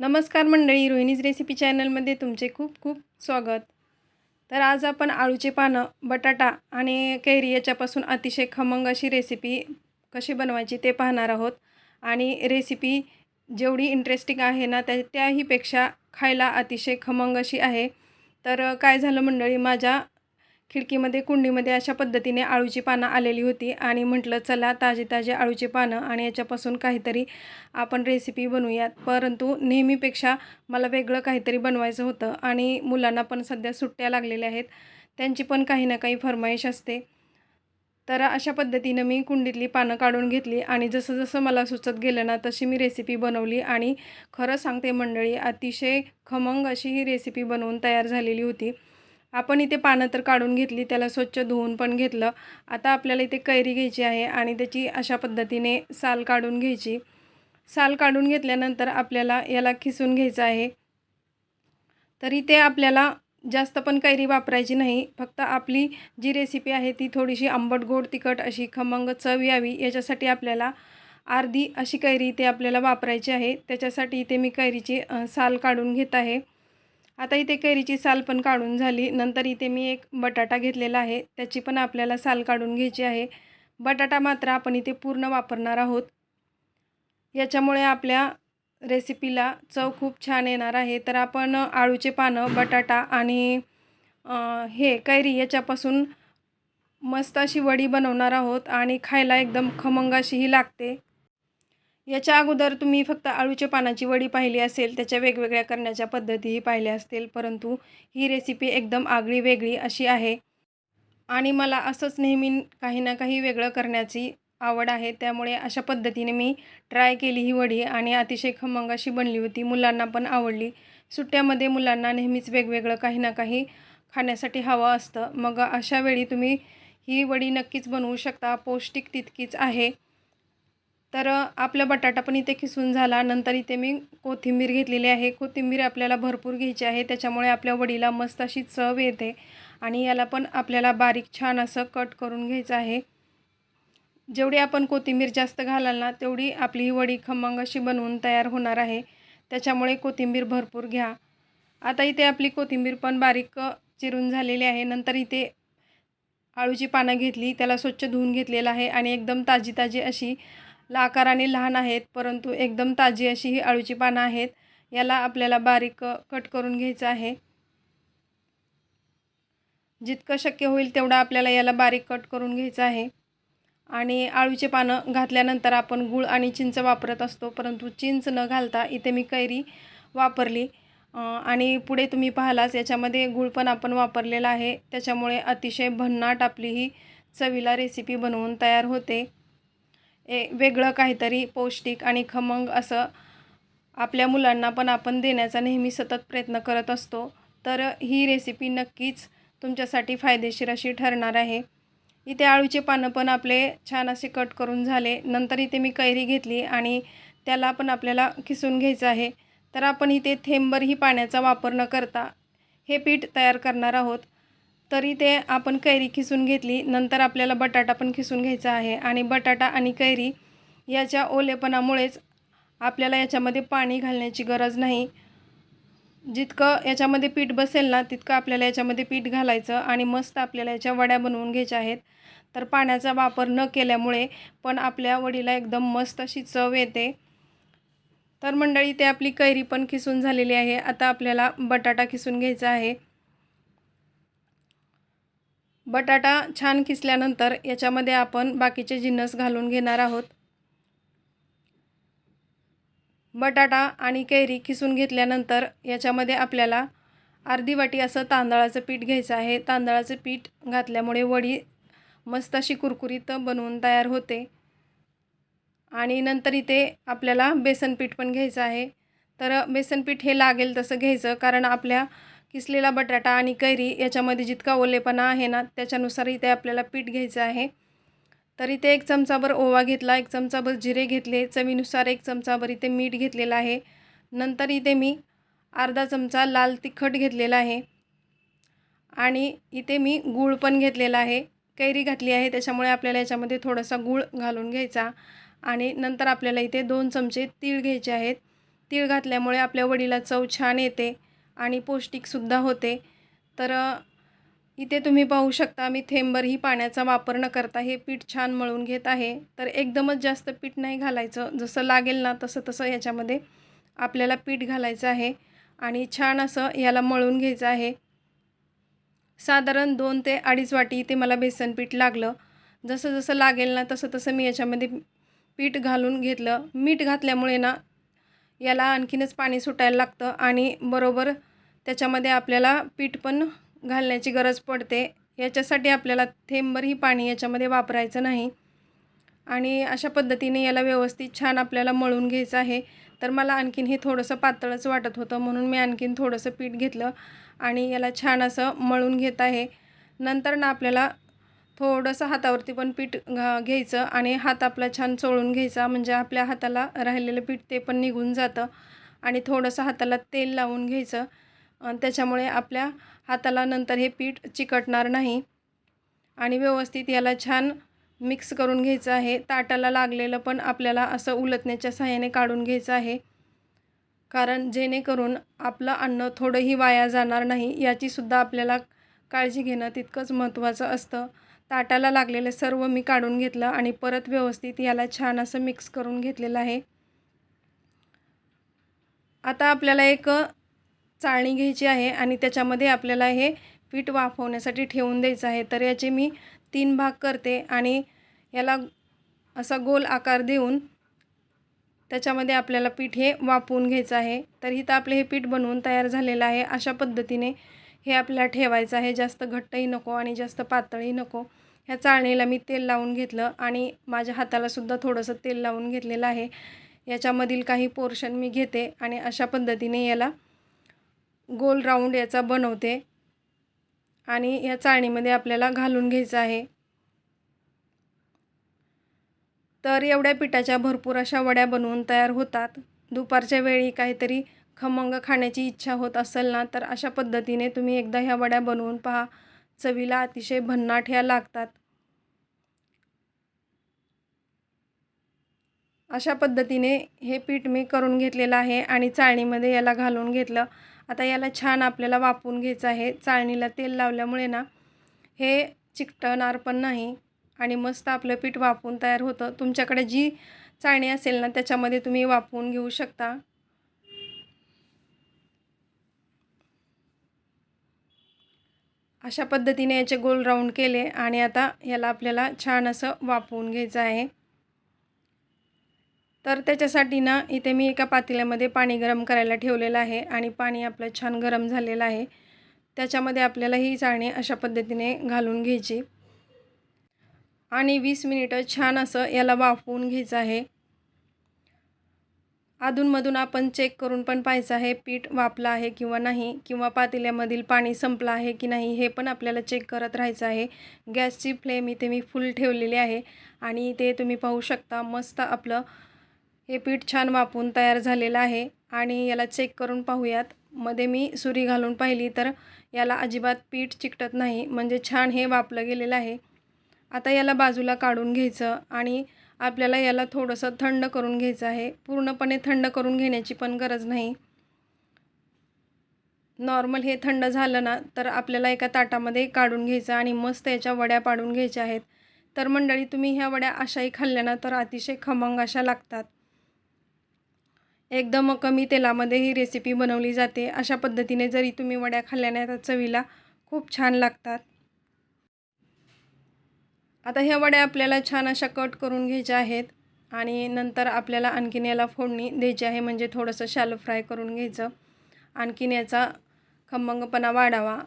नमस्कार मंडळी रोहिणीज रेसिपी चॅनलमध्ये तुमचे खूप खूप स्वागत. तर आज आपण आळूचे पानं बटाटा आणि कैरी याच्यापासून अतिशय खमंग अशी रेसिपी कशी बनवायची ते पाहणार आहोत. आणि रेसिपी जेवढी इंटरेस्टिंग आहे ना त्या त्याहीपेक्षा खायला अतिशय खमंग अशी आहे. तर काय झालं मंडळी माझ्या खिडकीमध्ये कुंडीमध्ये अशा पद्धतीने आळूची पानं आलेली होती आणि म्हटलं चला ताजे ताजे आळूची पानं आणि याच्यापासून काहीतरी आपण रेसिपी बनवूयात. परंतु नेहमीपेक्षा मला वेगळं काहीतरी बनवायचं होतं आणि मुलांना पण सध्या सुट्ट्या लागलेल्या आहेत. त्यांची पण काही ना काही फरमाईश असते. तर अशा पद्धतीनं मी कुंडीतली पानं काढून घेतली आणि जसं जसं मला सुचत गेलं ना तशी मी रेसिपी बनवली आणि खरं सांगते मंडळी अतिशय खमंग अशी ही रेसिपी बनवून तयार झालेली होती. आपण इथे पानं तर काढून घेतली त्याला स्वच्छ धुवून पण घेतलं. आता आपल्याला इथे कैरी घ्यायची आहे आणि त्याची अशा पद्धतीने साल काढून घ्यायची. साल काढून घेतल्यानंतर आपल्याला याला खिसून घ्यायचं आहे. तर इथे आपल्याला जास्त पण कैरी वापरायची नाही. फक्त आपली जी रेसिपी आहे ती थोडीशी आंबट गोड तिखट अशी खमंग चव यावी. याच्यासाठी आपल्याला अर्धी अशी कैरी इथे आपल्याला वापरायची आहे. त्याच्यासाठी इथे मी कैरीची साल काढून घेत आहे. आता इथे कैरीची साल पण काढून झाली. नंतर इथे मी एक बटाटा घेतलेला आहे. त्याची पण आपल्याला साल काढून घ्यायची आहे. बटाटा मात्र आपण इथे पूर्ण वापरणार आहोत. याच्यामुळे आपल्या रेसिपीला चव खूप छान येणार आहे. तर आपण आळूचे पानं बटाटा आणि हे कैरी याच्यापासून मस्त अशी वडी बनवणार आहोत आणि खायला एकदम खमंग अशीही लागते. याच्या अगोदर तुम्ही फक्त आळूच्या पानाची वडी पाहिली असेल त्याच्या वेगवेगळ्या करण्याच्या पद्धतीही पाहिल्या असतील परंतु ही रेसिपी एकदम आगळी वेगळी अशी आहे. आणि मला असंच नेहमी काही ना काही वेगळं करण्याची आवड आहे त्यामुळे अशा पद्धतीने मी ट्राय केली ही वडी आणि अतिशय खमंग अशी बनली होती मुलांना पण आवडली. सुट्ट्यामध्ये मुलांना नेहमीच वेगवेगळं काही ना काही खाण्यासाठी हवं असतं. मग अशा वेळी तुम्ही ही वडी नक्कीच बनवू शकता पौष्टिक तितकीच आहे. तर आपला बटाटा पण इथे खिसून झाला. नंतर इथे मी कोथिंबीर घेतलेली आहे. कोथिंबीर आपल्याला भरपूर घ्यायची आहे. त्याच्यामुळे आपल्या वडीला मस्त अशी चव येते आणि याला पण आपल्याला बारीक छान असं कट करून घ्यायचं आहे. जेवढी आपण कोथिंबीर जास्त घालाल ना तेवढी आपली ही वडी खमंग अशी बनवून तयार होणार आहे. त्याच्यामुळे कोथिंबीर भरपूर घ्या. आता इथे आपली कोथिंबीर पण बारीक चिरून झालेली आहे. नंतर इथे आळूची पानं घेतली. त्याला स्वच्छ धुवून घेतलेलं आहे आणि एकदम ताजी ताजी अशी आकाराने लहान आहेत परंतु एकदम ताजी अशी ही अळूची पानं आहेत. याला आपल्याला बारीक कट करून घ्यायचं आहे. जितकं शक्य होईल तेवढं आपल्याला याला बारीक कट करून घ्यायचं आहे. आणि आळूचे पानं घातल्यानंतर आपण गूळ आणि चिंच वापरत असतो परंतु चिंच न घालता इथे मी कैरी वापरली. आणि पुढे तुम्ही पाहालाच याच्यामध्ये गूळ पण आपण वापरलेला आहे. त्याच्यामुळे अतिशय भन्नाट आपली ही चवीला रेसिपी बनवून तयार होते. ए वेगळं काहीतरी पौष्टिक आणि खमंग असं आपल्या मुलांना पण आपण देण्याचा नेहमी सतत प्रयत्न करत असतो. तर ही रेसिपी नक्कीच तुमच्यासाठी फायदेशीर अशी ठरणार आहे. इथे आळूचे पानं पण आपले छान असे कट करून झाले. नंतर इथे मी कैरी घेतली आणि त्याला पण आपल्याला किसून घ्यायचं आहे. तर आपण इथे थेंबरही पाण्याचा वापर न करता हे पीठ तयार करणार आहोत. तरी ते आपण कैरी खिसून घेतली. नंतर आपल्याला बटाटा पण खिसून घ्यायचा आहे. आणि बटाटा आणि कैरी याच्या ओलेपणामुळेच आपल्याला याच्यामध्ये पाणी घालण्याची गरज नाही. जितकं याच्यामध्ये पीठ बसेल ना तितकं आपल्याला याच्यामध्ये पीठ घालायचं आणि मस्त आपल्याला याच्या वड्या बनवून घ्यायच्या आहेत. तर पाण्याचा वापर न केल्यामुळे पण आपल्या वडीला एकदम मस्त अशी चव येते. तर मंडळी ते आपली कैरी पण खिसून झालेली आहे. आता आपल्याला बटाटा खिसून घ्यायचा आहे. बटाटा छान किसल्यानंतर याच्यामध्ये आपण बाकीचे जिन्नस घालून घेणार आहोत. बटाटा आणि कैरी किसून घेतल्यानंतर याच्यामध्ये आपल्याला अर्धी वाटी असं तांदळाचं पीठ घ्यायचं आहे. तांदळाचं पीठ घातल्यामुळे वडी मस्त अशी कुरकुरीत बनवून तयार होते. आणि नंतर इथे आपल्याला बेसन पीठ पण घ्यायचं आहे. तर बेसन पीठ हे लागेल तसं घ्यायचं कारण आपल्या किसलेला बटाटा आणि कैरी याच्यामध्ये जितका ओलेपणा आहे ना त्याच्यानुसार इथे आपल्याला पीठ घ्यायचं आहे. तर इथे एक चमचाभर ओवा घेतला एक चमचाभर जिरे घेतले चवीनुसार एक चमचाभर इथे मीठ घेतलेलं आहे. नंतर इथे मी अर्धा चमचा लाल तिखट घेतलेला आहे. आणि इथे मी गूळ पण घेतलेला आहे. कैरी घातली आहे त्याच्यामुळे आपल्याला याच्यामध्ये थोडासा गूळ घालून घ्यायचा. आणि नंतर आपल्याला इथे दोन चमचे तीळ घ्यायचे आहेत. तीळ घातल्यामुळे आपल्या वडीला चव छान येते. आणि पौष्टिकसुद्धा होते. तर इथे तुम्ही पाहू शकता मी थेंबरही पाण्याचा वापर न करता हे पीठ छान मळून घेत आहे. तर एकदमच जास्त पीठ नाही घालायचं. जसं लागेल ना तसं तसं याच्यामध्ये आपल्याला पीठ घालायचं आहे. आणि छान असं याला मळून घ्यायचं आहे. साधारण दोन ते अडीच वाटी इथे मला बेसन पीठ लागलं. जसं जसं लागेल ना तसं तसं मी याच्यामध्ये पीठ घालून घेतलं. मीठ घातल्यामुळे ना याला आणखीनच पाणी सुटायला लागतं आणि बरोबर त्याच्यामध्ये आपल्याला पीठ पण घालण्याची गरज पडते. याच्यासाठी आपल्याला थेंबरही पाणी याच्यामध्ये वापरायचं नाही. आणि अशा पद्धतीने याला व्यवस्थित छान आपल्याला मळून घ्यायचं आहे. तर मला आणखीन हे थोडंसं पातळच वाटत होतं म्हणून मी आणखीन थोडंसं पीठ घेतलं आणि याला छान असं मळून घेत आहे. नंतर ना आपल्याला थोडंसं हातावरती पण पीठ घा घ्यायचं आणि हात आपला छान चोळून घ्यायचा. म्हणजे आपल्या हाताला राहिलेलं पीठ ते पण निघून जातं. आणि थोडंसं हाताला तेल लावून घ्यायचं. त्याच्यामुळे आपल्या हाताला नंतर हे पीठ चिकटणार नाही. आणि व्यवस्थित याला छान मिक्स करून घ्यायचं आहे. ताटाला लागलेलं पण आपल्याला असं उलटण्याच्या सहाय्याने काढून घ्यायचं आहे. कारण जेणेकरून आपलं अन्न थोडंही वाया जाणार नाही. याचीसुद्धा आपल्याला काळजी घेणं तितकंच महत्त्वाचं असतं. ताटाला लागलेलं सर्व मी काढून घेतलं आणि परत व्यवस्थित याला छान असं मिक्स करून घेतलेलं आहे. आता आपल्याला एक चाळणी घ्यायची आहे आणि त्याच्यामध्ये आपल्याला हे पीठ वाफवण्यासाठी ठेवून द्यायचं आहे. तर याचे मी तीन भाग करते आणि याला असा गोल आकार देऊन त्याच्यामध्ये आपल्याला पीठ हे वाफवून घ्यायचं आहे. तर इथं आपले हे पीठ बनवून तयार झालेलं आहे. अशा पद्धतीने हे आपल्याला ठेवायचं आहे. जास्त घट्टही नको आणि जास्त पातळही नको. ह्या चाळणीला मी तेल लावून घेतलं आणि माझ्या हातालासुद्धा थोडंसं तेल लावून घेतलेलं आहे. याच्यामधील काही पोर्शन मी घेते आणि अशा पद्धतीने याला गोल राऊंड याचा बनवते. आणि या चाळणीमध्ये आपल्याला घालून घ्यायचं आहे. तर एवढ्या पिठाच्या भरपूर अशा वड्या बनवून तयार होतात. दुपारच्या वेळी काहीतरी खमंग खाण्याची इच्छा होत असेल ना तर अशा पद्धतीने तुम्ही एकदा ह्या वड्या बनवून पहा. चवीला अतिशय भन्नाट ह्या लागतात. अशा पद्धतीने हे पीठ मी करून घेतलेलं आहे आणि चाळणीमध्ये याला घालून घेतलं. आता याला छान आपल्याला वापरून घ्यायचं आहे. चाळणीला तेल लावल्यामुळे ना हे चिकटणार पण नाही आणि मस्त आपलं पीठ वाफवून तयार होतं. तुमच्याकडे जी चाळणी असेल ना त्याच्यामध्ये तुम्ही वाफवून घेऊ शकता. अशा पद्धतीने याचे गोल राऊंड केले आणि आता याला आपल्याला छान असं वाफवून घ्यायचं आहे. तर त्याच्यासाठी ना इथे मी एका पातेल्यामध्ये पाणी गरम करायला ठेवलेलं आहे आणि पाणी आपलं छान गरम झालेलं आहे. त्याच्यामध्ये आपल्याला ही चाळणी अशा पद्धतीने घालून घ्यायची. आणि वीस मिनिटं छान असं याला वाफवून घ्यायचं आहे. अधूनमधून आपण चेक करून पण पाहायचं आहे पीठ वापलं आहे किंवा नाही किंवा पातेल्यामधील पाणी संपलं आहे की नाही हे पण आपल्याला चेक करत राहायचं आहे. गॅसची फ्लेम इथे मी फुल ठेवलेली आहे आणि इथे तुम्ही पाहू शकता मस्त आपलं हे पीठ छान वापून तयार झालेलं आहे आणि याला चेक करून पाहूयात. मध्ये मी सुरी घालून पाहिली तर याला अजिबात पीठ चिकटत नाही म्हणजे छान हे वापलं गेलेलं आहे. आता याला बाजूला काढून घ्यायचं आणि आपल्याला याला थोडंसं थंड करून घ्यायचं आहे. पूर्णपणे थंड करून घेण्याची पण गरज नाही. नॉर्मल हे थंड झालं ना तर आपल्याला एका ताटामध्ये काढून घ्यायचं आणि मस्त याच्या वड्या पाडून घ्यायच्या आहेत. तर मंडळी तुम्ही ह्या वड्या अशाही खाल्ल्या ना तर अतिशय खमंग अशा लागतात. एकदम कमी तेलामध्ये ही रेसिपी बनवली जाते. अशा पद्धतीने जरी तुम्ही वड्या खाल्ल्या नाही तर चवीला खूप छान लागतात. आता ह्या वड्या आपल्याला छान अशा कट करून घ्यायच्या आहेत आणि नंतर आपल्याला आणखीन याला फोडणी द्यायची आहे म्हणजे थोडंसं शॅलो फ्राय करून घ्यायचं. आणखीन याचा खमंगपणा वाढावा.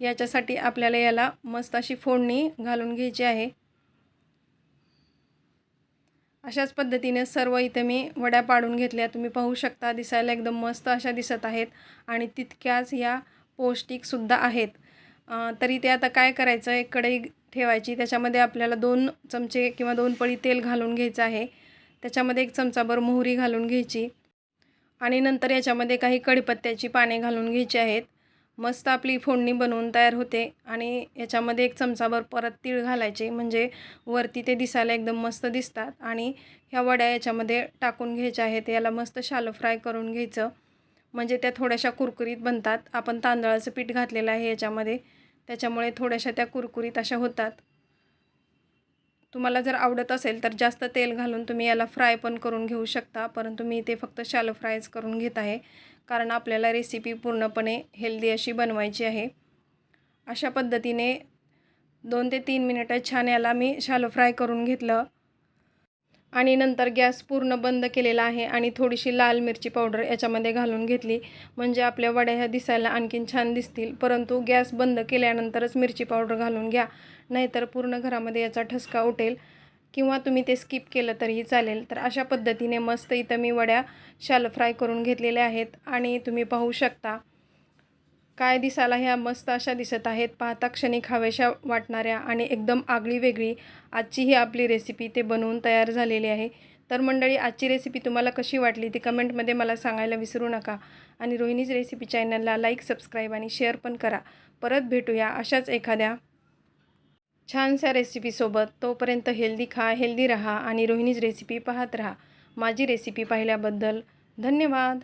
याच्यासाठी आपल्याला याला मस्त अशी फोडणी घालून घ्यायची आहे. अशाच पद्धतीने सर्व इथे मी वड्या पाडून घेतल्या. तुम्ही पाहू शकता दिसायला एकदम मस्त अशा दिसत आहेत आणि तितक्याच या पौष्टिकसुद्धा आहेत. तरी ते आता काय करायचं? एक कढई ठेवायची. त्याच्यामध्ये आपल्याला दोन चमचे किंवा दोन पळी तेल घालून घ्यायचं आहे. त्याच्यामध्ये एक चमचाभर मोहरी घालून घ्यायची. आणि नंतर याच्यामध्ये काही कढीपत्त्याची पाने घालून घ्यायची आहेत. मस्त आपली फोडणी बनवून तयार होते. आणि याच्यामध्ये एक चमचाभर परत तीळ घालायचे. म्हणजे वरती ते दिसायला एकदम मस्त दिसतात. आणि ह्या वड्या याच्यामध्ये टाकून घ्यायच्या आहेत. याला मस्त शालो फ्राय करून घ्यायचं. म्हणजे त्या थोड्याशा कुरकुरीत बनतात. आपण तांदळाचं पीठ घातलेलं आहे याच्यामध्ये. त्याच्यामुळे थोड्याशा त्या कुरकुरीत अशा होतात. तुम्हाला जर आवडत असेल तर जास्त तेल घालून तुम्ही याला फ्राय पण करून घेऊ शकता परंतु मी ते फक्त शालो फ्रायच करून घेत आहे कारण आपल्याला रेसिपी पूर्णपणे हेल्दी अशी बनवायची आहे. अशा पद्धतीने दोन ते तीन मिनिटं छान याला मी शालो फ्राय करून घेतलं. आणि नंतर गॅस पूर्ण बंद केलेला आहे आणि थोडीशी लाल मिरची पावडर याच्यामध्ये घालून घेतली. म्हणजे आपल्या वड्या ह्या दिसायला आणखीन छान दिसतील. परंतु गॅस बंद केल्यानंतरच मिरची पावडर घालून घ्या. नाहीतर पूर्ण घरामध्ये याचा ठसका उठेल. किंवा तुम्ही ते स्किप केलं तरीही चालेल. तर अशा पद्धतीने मस्त इथं मी वड्या शाल फ्राय करून घेतलेल्या आहेत. आणि तुम्ही पाहू शकता काय दिसायला ह्या मस्त अशा दिसत आहेत? पाहता क्षणी खाव्याशा वाटणाऱ्या आणि एकदम आगळी वेगळी आजची ही आपली रेसिपी ते बनवून तयार झालेली आहे. तर मंडळी आजची रेसिपी तुम्हाला कशी वाटली ती कमेंटमध्ये मला सांगायला विसरू नका. आणि रोहिणीज रेसिपी चॅनलला लाईक सबस्क्राईब आणि शेअर पण करा. परत भेटूया अशाच एखाद्या छानशा रेसिपीसोबत तोपर्यंत हेल्दी खा हेल्दी राहा आणि रोहिणीज रेसिपी पाहत राहा. माझी रेसिपी पाहिल्याबद्दल धन्यवाद.